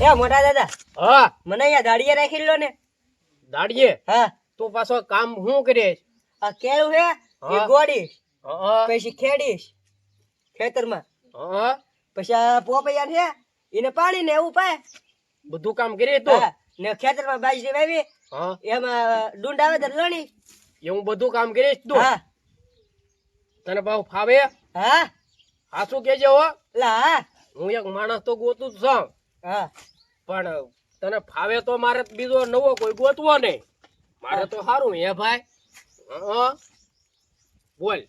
એ મોટા દાદા હા. મને અહીંયા દાડીએ રાખી લો ને. દાડીએ હા. તું પાછો કામ હું કરીશ? આ કેળું હે એ ગોડીશ પછી ખેડીશ ખેતરમાં. હા. પછી આ પોપૈયા છે એને પાણી ને એવું પાય. બધું કામ કરી તું? ને ખેતરમાં બાજરી વાવી. હા. એમાં ડુંડ આવે તો લણી હું બધું કામ કરીશ તું? હા. તને બહુ ફાવે? હા. હાસું કેજે હો? લા હું. એક માણસ તો ગોતું છું. હા. પણ તને ફાવે તો મારે બીજો નવો કોઈ ગોતવો નહીં મારે તો સારું હે ભાઈ. બોલ.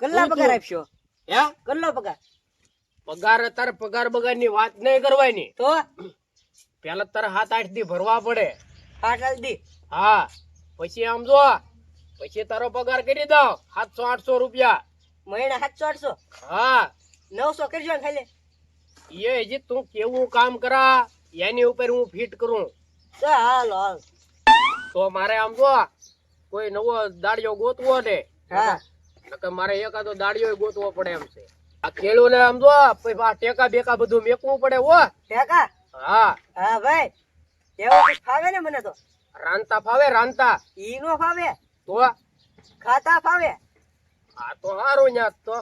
કલ્લા પગાર આપશો? હે? કલ્લો પગાર? પગાર તાર પગાર બગારની વાત નહીં કરવાની. તો? પેલા તારે હાથ આઠ દી ભરવા પડે. પાટલ દી હા. પછી આમ જો પછી તારો પગાર કરી દઉં. સાતસો આઠસો રૂપિયા. મહિના સાતસો આઠસો? હા. નવસો કરજો ખાલી. એ હજી તું કેવું કામ કરા? એની ઉપર હું ફિટ કરું. હાલ તો મારે આમ જો કોઈ નવો દાડિયો ગોતવો ને હા. મારે એકાદો દાડિયો ગોતવો પડે એમ છે. આ ખેડૂ ને આમ જો ટેકા બેકા બધું મેકવું પડે હો. ટેકા? હા. હા ભાઈ. એવું ફાવે ને મને તો? રાંતા ફાવે રાંતા ઈ નો ફાવે. તો? ખાતા ફાવે. આ તો હારું ન્યા તો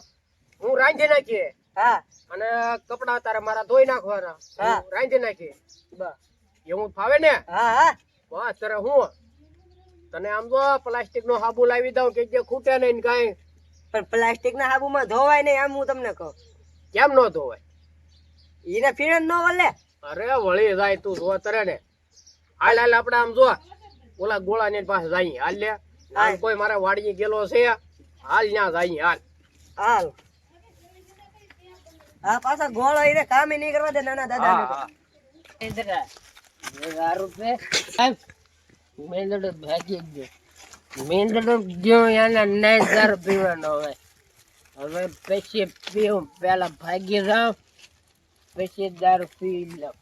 હું રાંધી નાખીએ. હા. અને કપડા તારે મારા ધોઈ નાખવાના. રાંધી નાખી બસ. એવું ફાવે ને? હા હા. બસ તારે હું? તને આમ તો પ્લાસ્ટિક નો હાબુ લાવી દઉં કે જે ખૂટે નહીં કઈ. પણ પ્લાસ્ટિક ના હાબુમાં ધોવાય નહીં એમ હું તમને કહું. કેમ નો ધોવાય? એને ફીણ નો વલે. અરે વળી જાય તું ધોવા તરે ને. હાલ હાલ આપણે આમ જો. ઓલા ગોળા ને પાસે જાય. હાલ લે. કોઈ મારા વાડી ગેલો છે. હાલ ન્યા જાય. હાલ. હાલ. હા પાછા ગોળો ઈને કામે નહીં કરવા દે નાના દાદા ને હા, હા. મેંદડો ભાગી ગયો. મેંદડો ગયો એના નહીં દારૂ પીવાનો હવે. હવે પછી પીવું પેલા ભાગી જાઉં પછી દારૂ પી લઉં.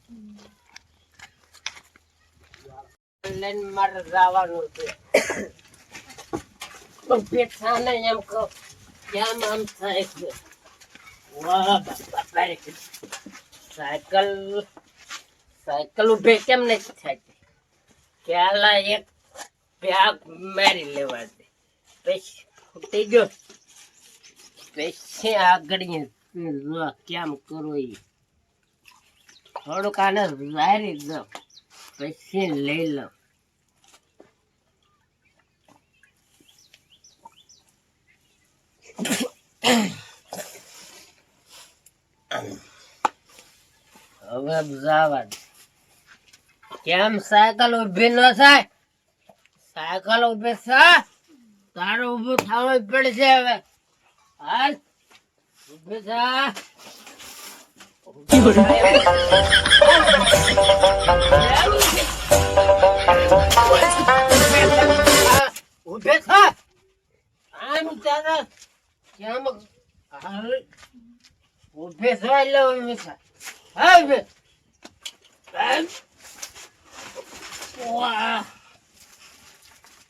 લઈને મારે જવાનું છે. પણ પેઠા ને એમ કહો કેમ આમ થાય છે? વાહ બાપા બારીક. સાયકલ સાયકલ ઉભે કેમ નથી થતી? પેલા એક પેક મારી લેવા દે. પછી ફૂટી ગયો. પછી આગળ કેમ કરો એ થોડુંક આને વારી દો પછી લઈ લઉં. હવે જવા દે કેમ સાયકલ ઊભી ન થાય સાયકલ ઊભી થાય તારે ઉભું થવું જ પડશે હવે હાલ ઊભી થા ઉભે થા આમ તારે કેમ હાલ ઉભે થા એટલે ઉભે થા હા ઉભે હાલ વાહ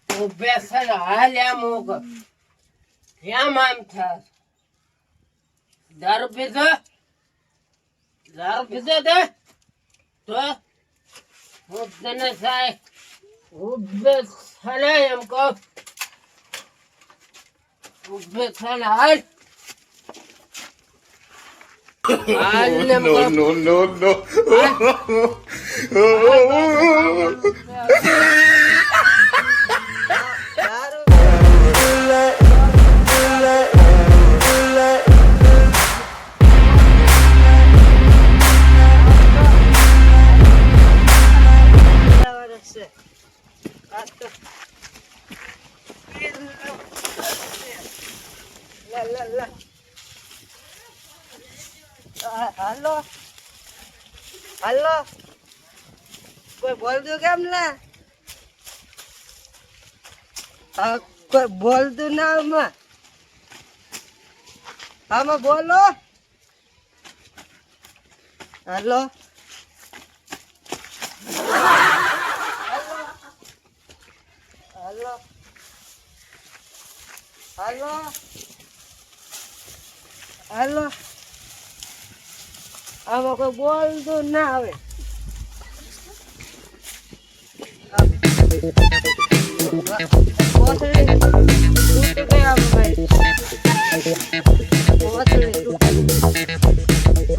ઉભે સર હાલ એમ હું કર કેમ આમ થાસ દારૂ પીધો દારૂ પીધો કહો no, no, no. હાલો. હાલો. કોઈ બોલતું કેમ ના? કોઈ બોલતું ના આમાં? આમાં બોલો. હાલો. આમાં કોઈ બોલતું ના આવે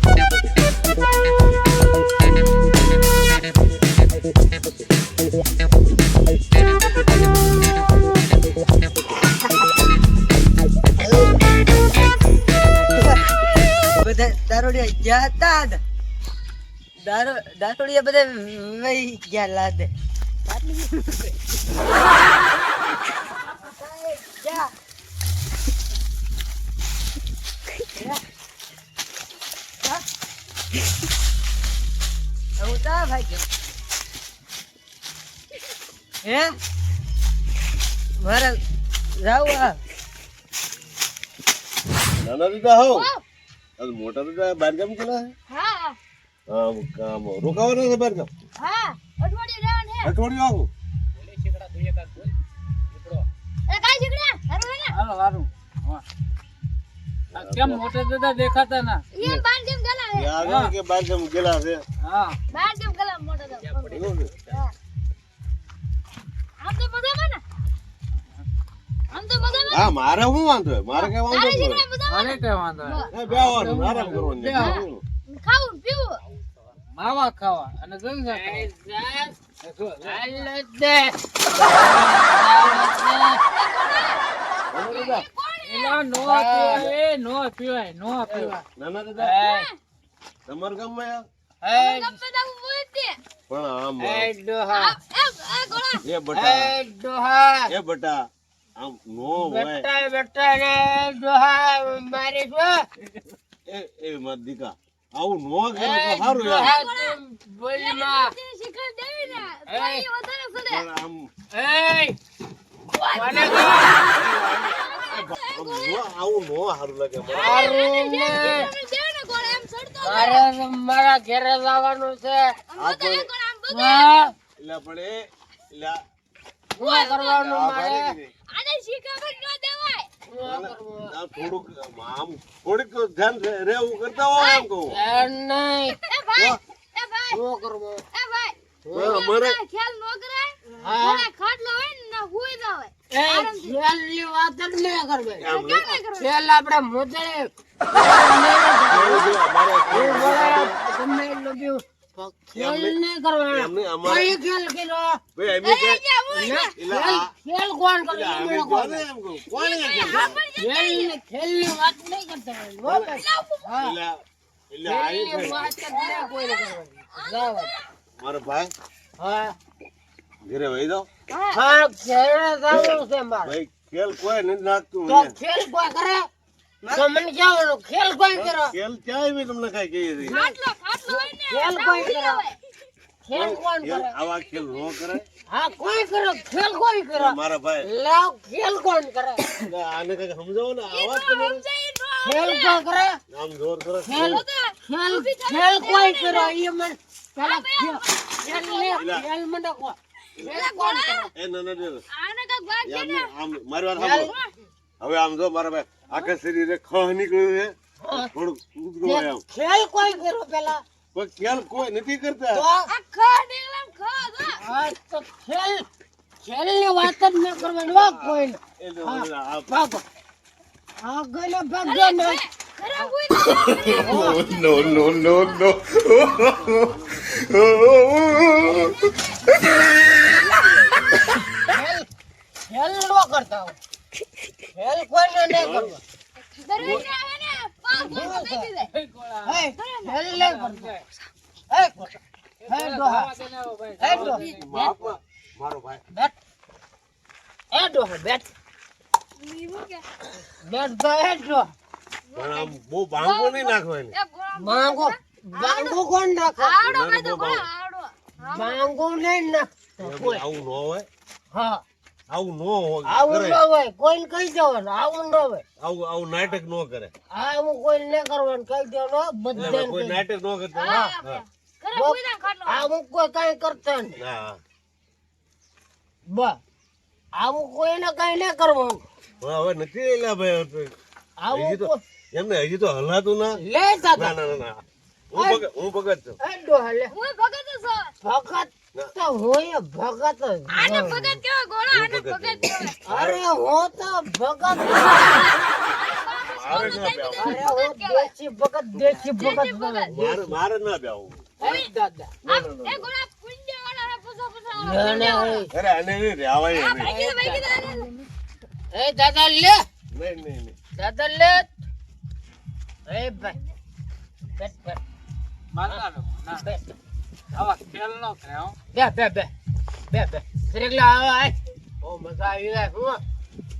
Thank you. દારૂડિયા ગયા હતા. દારૂ દારૂડિયા બધા વહી ગયા લાદે જા. જા. ભાઈ ગયો. હે મારે જાવું આ નાના દીદા હો આ મોટા તો બાર ગામ કેલા હા હા કામ રોકાવાના છે બાર ગામ હા અઠવાડિયે રહેવાનું હે અઠવાડિયું આવું એ કાઈ શીખડ્યા હારું હે હાલો હારું હા. કેમ મોટા દાદા દેખાતા ના એ બાર જેમ ગલા કે બાર ગયેલા છે હા બાર જેમ ગલા મોટા તો છે? ને આમ તો મજામાં હા મારે શું વાંધો? મારે કઈ વાંધો મારે કઈ વાંધો નહીં. વાર આરામ કરવાનું. છે. ખાવું પીવું. માવા ખાવા. અને ગંગા હાલો દે. એલા નો પીવાય. નો પીવાય નો પીવાય. નાના દાદા? એ, તમારા જ તે. પણ આમ એ ડોહા. એ એ ગોળા. એ બટા. એ એ બટા. આમ નો હોય. બેટા બેટા ને ડોહા મારી શું એ એ માર દીકા. આવું નો કરે તો સારું યાર. બોલી માં તે દેવી ને તો વધારે સડે આમ એ. કોને કહો? આમ નો આવું નો સારું લાગે. મારું ને. મારે ઘરે જવાનું છે. એટલે પણ એ એટલે કરવાનું મારે? ન થોડુંક ધ્યાન રહેવું કરતા હોય એમ કહું. નહીં. એ ભાઈ એ ભાઈ શું કરવું? એ ભાઈ હા, મને આ ખ્યાલ ન કરાય હા. ખાટલો હોય ને હુઈ જાવે એ ખેલની વાત જ નહીં? કરવી? ખેલ આપણે મોજે. એટલું મારો ભાઈ હા. ઘરે વહી દો હા. ઘરે જવું છે મારે. ભાઈ ખેલ કોઈ નથી નાખતું ખેલ કોઈ કરે? તો મને કહેવાનું ખેલ કોઈ કરો? ખેલ ક્યાં બી તમને કઈ કહી છીએ ખાટલો ખાટલો હોય ને ખેલ કોઈ કરો? ખેલ કોણ કરે? આવા ખેલ નો કરે. હા કોઈ કરો ખેલ કોઈ કરો? મારા ભાઈ. લાવ ખેલ કોણ કરે? આને કઈ સમજાવો ને આવાજ તો ખેલ કોણ કરે? નામ જોર કરે. ખેલ ખેલ ખેલ કોઈ કરો? એ મને પેલા ખેલ ખેલ લે ખેલ મને કો ખેલ કોણ કરે? એ ના ના. આને કઈ વાત આમ આમ મારી વાત સાંભળો. હવે આમ જો મારા ભાઈ આખા શરીરે ખહ નીકળ્યું છે. થોડુંક ઉતરું આમ. ખેલ કોઈ કર્યો પેલા? પણ ખેલ કોઈ નથી કરતા? તો આ ખા નીકળમ ખા દો આ તો ખેલ ખેલની વાત જ ન કરવાની હો કોઈ આ ભાગો ભાગો ને no no no no કરતા હો ખેલ કોઈને આવે ને પાવ પાવ નાખી દે. હે ખેલ નહીં કરતો હે કોટા હે ડોહા. હે ડોહા. મારો ભાઈ. બેટ હે ડોહા બેટ બેટ તો હે ડોહા. પણ આમ બહુ બાંગો નહીં નાખવાની કોણ નાખે? ભાઈ તો નહીં નાખતો આવું ન હોય. હા. આવું ન હોય આવું ન હોય કોઈને કહી દેવાનું આવું ન હોય. આવું આવું નાટક ન કરે. આવું કોઈ ન કરવાનું કહી દેવાનું એટલે કોઈ નાટક ન કરતા હા હા. આવું કોઈ કઈ કરતા નહીં. હા. બસ. આવું કોઈને કઈ ન કરવાનું. હવે નથી એલા ભાઈ આવું હજી તો એમને હજી તો હલાતું ના. લે ના ના ના ના. હું ભગત હું ભગત છું. હું ભગત છું. ભગત તો હું એ ભગત આને. ભગત કેવાય ગોળા? આને ભગત અરે હું તો ભગત મારે ના બેવું અરે હું દેશી ભગત દેશી ભગત મારે મારે ના બેવું એ દાદા. એ ગોળા પુંજે વાળા પૂછો પૂછો ના, ના, એ. અરે આને નહીં રહેવાય આ એને. ભાઈ કીધું ભાઈ કીધું એ દાદા લે. નહીં નહીં નહીં. દાદા લે. એ ભાઈ. બેઠ, બેઠ. મારતા ના, બેઠ. આવા ખેલ ન કરે હો. બે બે બે. બે બે. શ્રીકલા આવો આય. બહુ મજા આવી જાય હું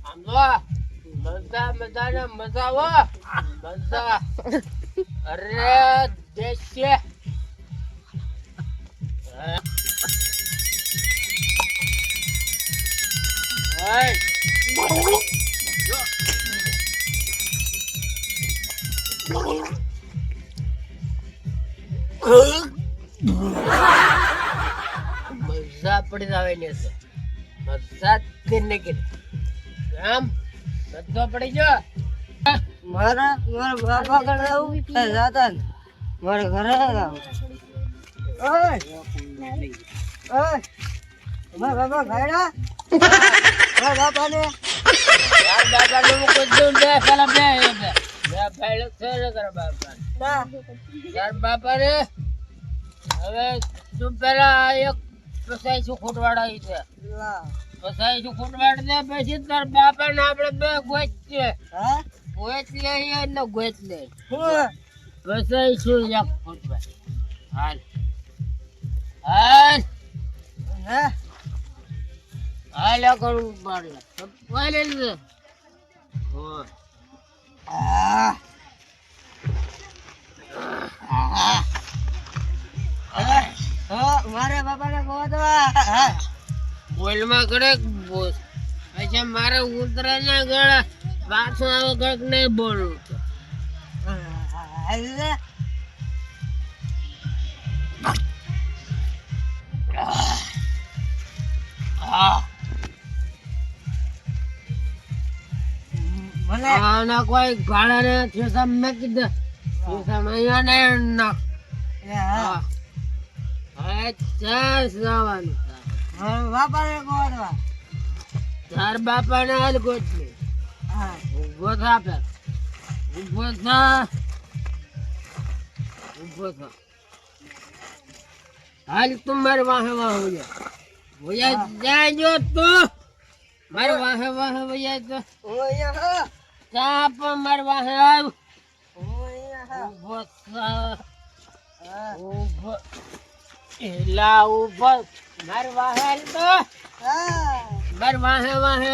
આમ જો મજા મજા ને મજા હો. મજા. અરે દેશે મજા પડી જાવે ને છે મજા કરીને કે આમ બધો પડી ગયો. મારા મારા બાપા ઘરે આવું? જાતા મારે ઘરે આવું. ઓય! ઓય! મારા બાપા ઘરડા મારા બાપાને? યાર બાપા ને દઉં બે પેલા બે બે. છે તારા બાપા યાર બાપા રે હવે તું પેલા એક ખોટવાડા છે? લા. પસાઈ શું ખોટવાડ પછી તાર બાપા ને આપણે બે ગોચ છે. હા? ગોચ લે ને ગોચ લે. હું પસાઈ શું એક ખોટવાડ. હાલ. હાલ. હાલ કરું પાડ લે. લે હો. આ હા. મારા બાપા ને કહો તો બોલમાં કરે બોલ. પછી મારે ઉતરે ના ગળા પાછો આવે કંઈક નહીં બોલવું તો. મને આના કોઈ ભાડા ને થેસા મેં કીધું અહીંયા નહીં નાખ હા. જવાનું મારા બાપા ને કહો તો તાર બાપા ને હાલ હા. ઊભો થા પે ઊભો થા. ઊભો થા. હાલ તું મારે વાહે વાહ હોયા જાજો તું. મારે વાહે વાહે તો ચા પણ મારે વાહે આવ. ઊભો થા. ઊભો એલા ઊભો. મારે વાહે તો? મારે વાહે વાહે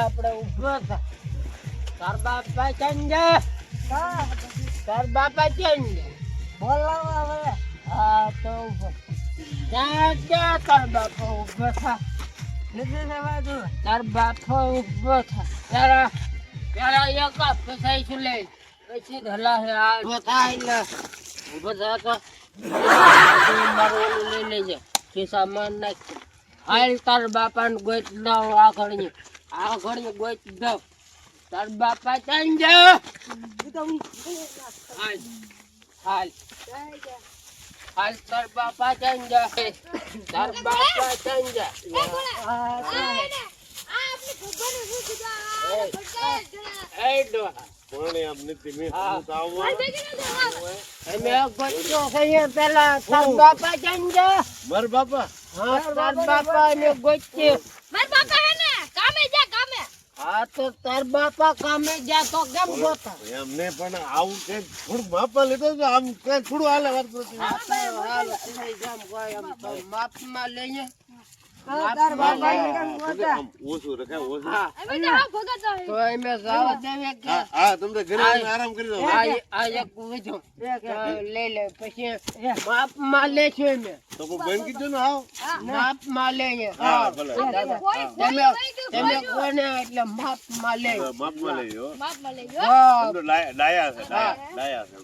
આપણે ઊભો થા. તાર બાપા ચંજા તાર બાપા ચંજા બોલાવા હવે. હા તો ઊભો ક્યાં ક્યાં તાર બાપા ઊભો થા? નથી તાર બાપો ઊભો થા. તારા તારા એક ફસાઈ છું લે. પછી ધલા હે આ થા એટલે ઊભો થા તો મારું લઈ લેજે. કે સામાન નાખ હાલ તાર બાપાને ગોત દઉં આ ઘડીએ. આ ઘડીએ ગોત દઉં. તાર બાપા ચાઈ જા હાલ. હાલ. હાલ તાર બાપા જા તાર બાપા જા પણ એમ નથી મેં આવું અમે ગોચ્યો કહીએ પેલા તાર બાપા ચાઈ જા બાપા હા તાર બાપા ને ગોચ્યો માર બાપા બાપા એમને પણ આવું કંઈક થોડું માપા લીધો આમ કઈ થોડું હાલે લઈએ. બાપા આમ કે લઈએ માપમાં લઈ છે.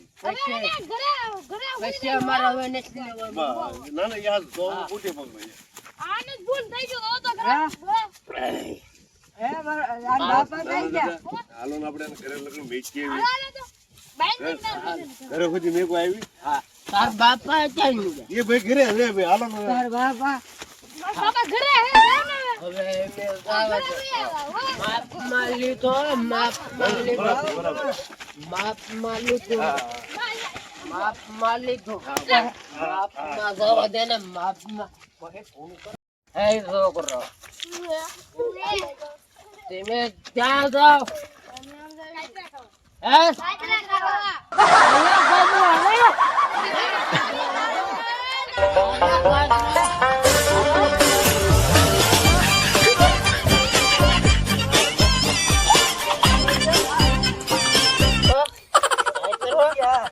હવે નથી લેવાનું. ના ના યાર તો પૂછે પગ ભાઈ. આને ભૂલ થઈ ગયો. તો ઘરે ઘરે. હે? મારા આ બાપા કઈ ગયા? હાલો ને આપણે ઘરે લગ્ન મેચીએ એવી. હાલો તો. ઘરે સુધી મેં આવી? હા. તાર બાપા ક્યાં ગયા. એ ભાઈ ઘરે રે ભાઈ. હાલો ને. તાર બાપા. બાપા ઘરે હે જાઓ ને? હવે એમે જાવા દે. જવા ને માપમાં Hey, Zogro. તમે ક્યાં જાઓ હે